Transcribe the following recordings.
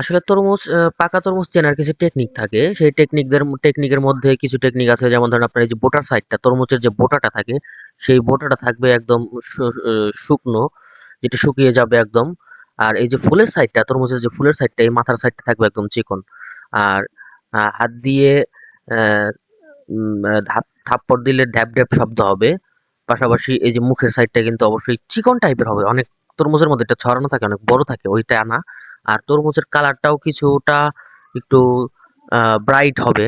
আসলে তরমুজ পাকা তরমুজ চেনার কিছু টেকনিক থাকে। সেই টেকনিকদের টেকনিকের মধ্যে কিছু টেকনিক আছে যেমন ধরেন আপনার এই যে বোটার সাইডটা তরমুজের যে বোটাটা থাকে, সেই বোটাটা থাকবে একদম শুকনো, যেটা শুকিয়ে যাবে একদম। আর এই যে ফুলের সাইডটা তরমুজের যে ফুলের সাইডটা এই মাথার সাইডটা থাকবে একদম চিকন। আর হাত দিয়ে ধাপ থাপ্পড় দিলে ড্যাব, ড্যাব শব্দ হবে। পাশাপাশি এই যে মুখের সাইডটা কিন্তু অবশ্যই চিকন টাইপের হবে। অনেক তরমুজের মধ্যে এটা ছড়ানো থাকে, অনেক বড় থাকে ওইটা না। আর তরমুজের কালারটাও কিছুটা একটু ব্রাইট হবে।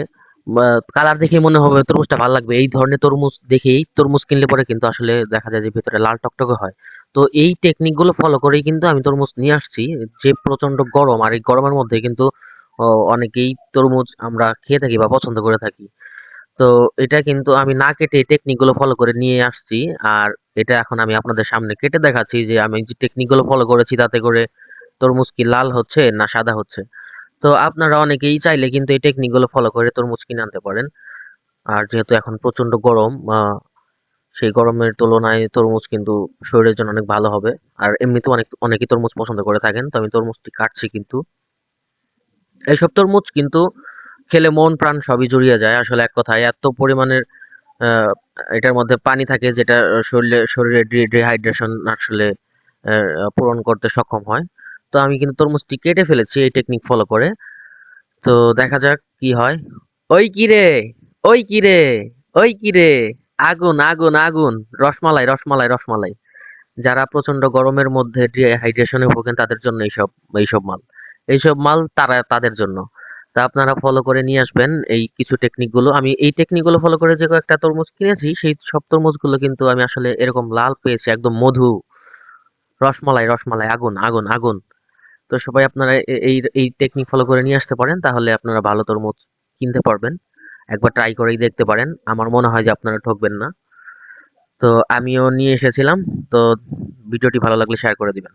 কালার দেখেই মনে হবে তরমুজটা ভালো লাগবে। এই ধরনের তরমুজ দেখেই তরমুজ কিনলে পরে কিন্তু আসলে দেখা যায় যে ভেতরে লাল টকটকে হয়। তো এই টেকনিকগুলো ফলো করেই কিন্তু আমি তরমুজ নিয়ে আসছি। যে প্রচণ্ড গরম, আর এই গরমের মধ্যে কিন্তু অনেকেই তরমুজ আমরা খেয়ে থাকি বা পছন্দ করে থাকি। তো এটা কিন্তু আমি না কেটে টেকনিকগুলো ফলো করে নিয়ে আসছি। আর এটা এখন আমি আপনাদের সামনে কেটে দেখাচ্ছি যে আমি যে টেকনিকগুলো ফলো করেছি তাতে করে তরমুজ কি লাল হচ্ছে না সাদা হচ্ছে। তো আপনারা অনেকেই চাইলে কিন্তু এই টেকনিকগুলো ফলো করে তরমুজ কিনে আনতে পারেন। আর যেহেতু এখন প্রচণ্ড গরম সেই গরমের তুলনায় তরমুজ কিন্তু শরীরের জন্য অনেক ভালো হবে। আর এমনিতেও অনেক, অনেকেই তরমুজ পছন্দ করে থাকেন। তো আমি তরমুজটি কাটছি কিন্তু। এইসব তরমুজ কিন্তু খেলে মন, প্রাণ সবই জুড়িয়ে যায়। আসলে এক কথায় এত পরিমাণের এটার মধ্যে পানি থাকে যেটা শরীরে ডি ডিহাইড্রেশন আসলে পূরণ করতে সক্ষম হয়। তো আমি কিন্তু তরমুজটি কেটে ফেলেছি এই টেকনিক ফলো করে। তো দেখা যাক কি হয়। ওই কিরে, ওই কিরে, ওই কিরে, আগুন, আগুন, আগুন, রসমালাই, রসমালাই, রসমালাই। যারা প্রচণ্ড গরমের মধ্যে ডিহাইড্রেশন ভোগেন তাদের জন্য এইসব এইসব মাল। এইসব মাল তারা তাদের জন্য। তা আপনারা ফলো করে নিয়ে আসবেন এই কিছু টেকনিকগুলো। আমি এই টেকনিকগুলো ফলো করে যে কয়েকটা তরমুজ কিনেছি সেই সব তরমুজগুলো কিন্তু আমি আসলে এরকম লাল পেয়েছি একদম মধু। রসমালাই, রসমালাই, আগুন, আগুন, আগুন। তো সবাই আপনারা এই এই টেকনিক ফলো করে নিয়ে আসতে পারেন। তাহলে আপনারা ভালো তরমুজ কিনতে পারবেন। একবার ট্রাই করেই দেখতে পারেন। আমার মনে হয় যে আপনারা ঠকবেন না। তো আমিও নিয়ে এসেছিলাম। তো ভিডিওটি ভালো লাগলে শেয়ার করে দিবেন।